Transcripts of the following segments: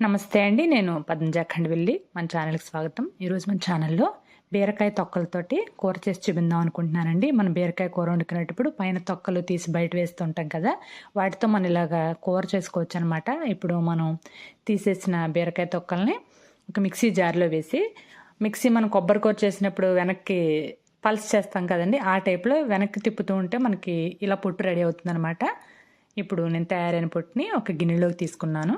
నమస్తే అండి నేను పద్మజాఖండ్ వెళ్ళి మన ఛానల్కి స్వాగతం. ఈరోజు మన ఛానల్లో బీరకాయ తొక్కలతోటి కూర చేసి చూపిందాం అనుకుంటున్నానండి. మనం బీరకాయ కూర వండుకునేటప్పుడు పైన తొక్కలు తీసి బయట వేస్తుంటాం కదా వాటితో మనం ఇలాగా కూర చేసుకోవచ్చు అనమాట ఇప్పుడు మనం తీసేసిన బీరకాయ తొక్కల్ని ఒక మిక్సీ జార్లో వేసి మిక్సీ మనం కొబ్బరి కూర చేసినప్పుడు వెనక్కి పల్స్ చేస్తాం కదండి ఆ టైప్లో వెనక్కి తిప్పుతూ ఉంటే మనకి ఇలా పొట్టు రెడీ అవుతుంది ఇప్పుడు నేను తయారైన పొట్టుని ఒక గిన్నెలోకి తీసుకున్నాను.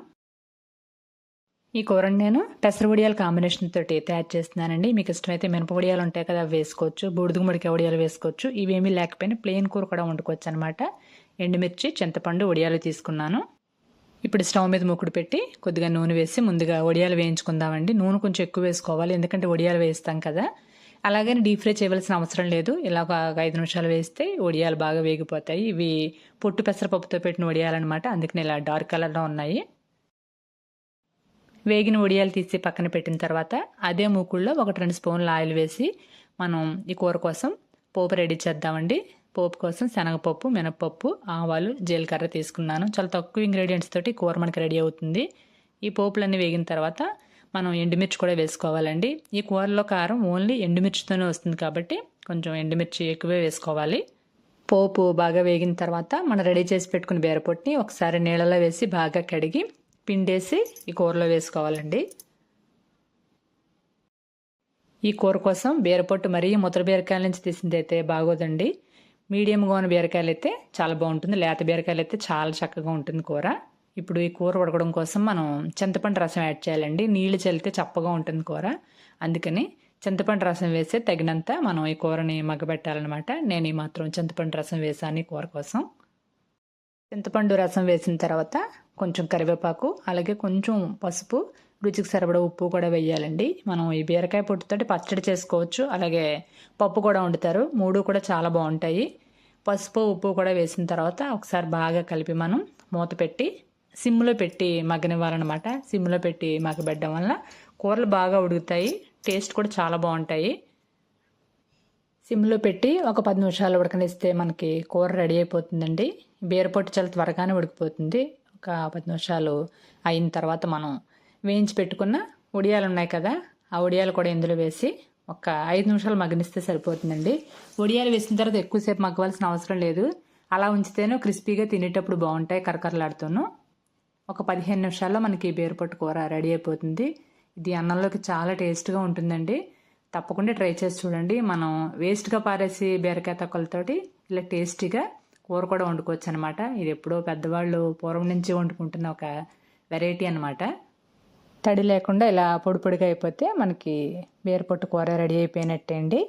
ఈ కూరని నేను పెసర వడియాల కాంబినేషన్ తోటి తయారు చేస్తున్నానండి. మీకు ఇష్టమైతే మినప వడియాలు ఉంటాయి కదా అవి వేసుకోవచ్చు. బూడిద ముడిక వడియాలు వేసుకోవచ్చు. ఇవేమీ లేకపోయినా ప్లెయిన్ కూర కూడా వండుకోవచ్చు అనమాట ఎండుమిర్చి చింతపండు వడియాలు తీసుకున్నాను. ఇప్పుడు స్టవ్ మీద ముక్కుడు పెట్టి కొద్దిగా నూనె వేసి ముందుగా వడియాలు వేయించుకుందామండి. నూనె కొంచెం ఎక్కువ వేసుకోవాలి ఎందుకంటే వడియాలు వేస్తాం కదా. అలాగని డీప్ ఫ్రై చేయవలసిన అవసరం లేదు. ఇలా ఒక ఐదు నిమిషాలు వేస్తే వడియాలు బాగా వేగిపోతాయి. ఇవి పొట్టు పెసరపప్పుతో పెట్టిన వడియాలన్నమాట అందుకని ఇలా డార్క్ కలర్లో ఉన్నాయి. వేగిన ఉడియాలు తీసి పక్కన పెట్టిన తర్వాత అదే మూకుల్లో ఒకటి రెండు స్పూన్లు ఆయిల్ వేసి మనం ఈ కూర కోసం పోపు రెడీ చేద్దామండి. పోపు కోసం శనగపప్పు మినపప్పు ఆవాలు జీలకర్ర తీసుకున్నాను. చాలా తక్కువ ఇంగ్రీడియంట్స్ తోటి కూర మనకి రెడీ అవుతుంది. ఈ పోపులన్నీ వేగిన తర్వాత మనం ఎండుమిర్చి కూడా వేసుకోవాలండి. ఈ కూరలో కారం ఓన్లీ ఎండుమిర్చితోనే వస్తుంది కాబట్టి కొంచెం ఎండుమిర్చి ఎక్కువే వేసుకోవాలి. పోపు బాగా వేగిన తర్వాత మనం రెడీ చేసి పెట్టుకున్న బీరపొట్టిని ఒకసారి నీళ్ళలో వేసి బాగా కడిగి పిండేసి ఈ కూరలో వేసుకోవాలండి. ఈ కూర కోసం బీరపొట్టు మరీ ముద్ర బీరకాయల నుంచి తీసింది అయితే బాగోదండి. మీడియంగా ఉన్న బీరకాయలు అయితే చాలా బాగుంటుంది. లేత బీరకాయలు అయితే చాలా చక్కగా ఉంటుంది కూర. ఇప్పుడు ఈ కూర ఉడకడం కోసం మనం చింతపండు రసం యాడ్ చేయాలండి. నీళ్ళు చల్లితే చప్పగా ఉంటుంది కూర. అందుకని చింతపండు రసం వేస్తే తగినంత మనం ఈ కూరని మగ్గబెట్టాలన్నమాట. నేను ఈ మాత్రం చింతపండు రసం వేసాను ఈ కూర కోసం. చింతపండు రసం వేసిన తర్వాత కొంచెం కరివేపాకు అలాగే కొంచెం పసుపు రుచికి సరిపడా ఉప్పు కూడా వేయాలండి మనం ఈ బీరకాయ పొట్టుతోటి పచ్చడి చేసుకోవచ్చు అలాగే పప్పు కూడా వండుతారు. మూడు కూడా చాలా బాగుంటాయి. పసుపు ఉప్పు కూడా వేసిన తర్వాత ఒకసారి బాగా కలిపి మనం మూత పెట్టి సిమ్లో పెట్టి మగ్గనివ్వాలన్నమాట. సిమ్లో పెట్టి మగ్గబెట్టడం వల్ల కూరలు బాగా ఉడుకుతాయి టేస్ట్ కూడా చాలా బాగుంటాయి. సిమ్లో పెట్టి ఒక పది నిమిషాలు ఉడకనిస్తే మనకి కూర రెడీ అయిపోతుందండి. బీరపొట్టు చాలా త్వరగానే ఉడికిపోతుంది. ఒక పది నిమిషాలు అయిన తర్వాత మనం వేయించి పెట్టుకున్న ఉడియాలు ఉన్నాయి కదా ఆ ఉడియాలు కూడా ఇందులో వేసి ఒక ఐదు నిమిషాలు మగ్గనిస్తే సరిపోతుందండి. ఉడియాలు వేసిన తర్వాత ఎక్కువసేపు మగ్గవలసిన అవసరం లేదు. అలా ఉంచితేనే క్రిస్పీగా తినేటప్పుడు బాగుంటాయి కరకరలాడుతూను. ఒక పదిహేను నిమిషాల్లో మనకి బీరపొట్టు కూర రెడీ అయిపోతుంది. ఇది అన్నంలోకి చాలా టేస్ట్గా ఉంటుందండి. తప్పకుండా ట్రై చేసి చూడండి. మనం వేస్ట్గా పారేసి బీరకాయ తొక్కలతోటి ఇలా టేస్టీగా కూర కూడా వండుకోవచ్చు అనమాట ఇది ఎప్పుడో పెద్దవాళ్ళు పూర్వం నుంచి వండుకుంటున్న ఒక వెరైటీ అనమాట తడి లేకుండా ఇలా పొడి పొడిగా అయిపోతే మనకి బీరపొట్టు కూర రెడీ అయిపోయినట్టే అండి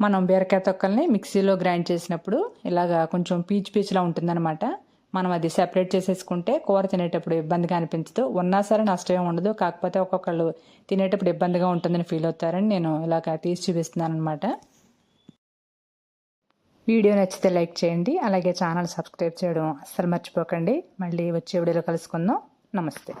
మనం బీరకాయ తొక్కల్ని మిక్సీలో గ్రైండ్ చేసినప్పుడు ఇలాగా కొంచెం పీచు పీచులా ఉంటుందన్నమాట. మనం అది సెపరేట్ చేసేసుకుంటే కూర తినేటప్పుడు ఇబ్బందిగా అనిపించదు. ఉన్నా సరే నష్టమే ఉండదు. కాకపోతే ఒక్కొక్కళ్ళు తినేటప్పుడు ఇబ్బందిగా ఉంటుందని ఫీల్ అవుతారని నేను ఇలాగ తీసి చూపిస్తున్నాను అనమాట వీడియో నచ్చితే లైక్ చేయండి అలాగే ఛానల్ సబ్స్క్రైబ్ చేయడం అస్సలు మర్చిపోకండి. మళ్ళీ వచ్చే వీడియోలో కలుసుకుందాం. నమస్తే.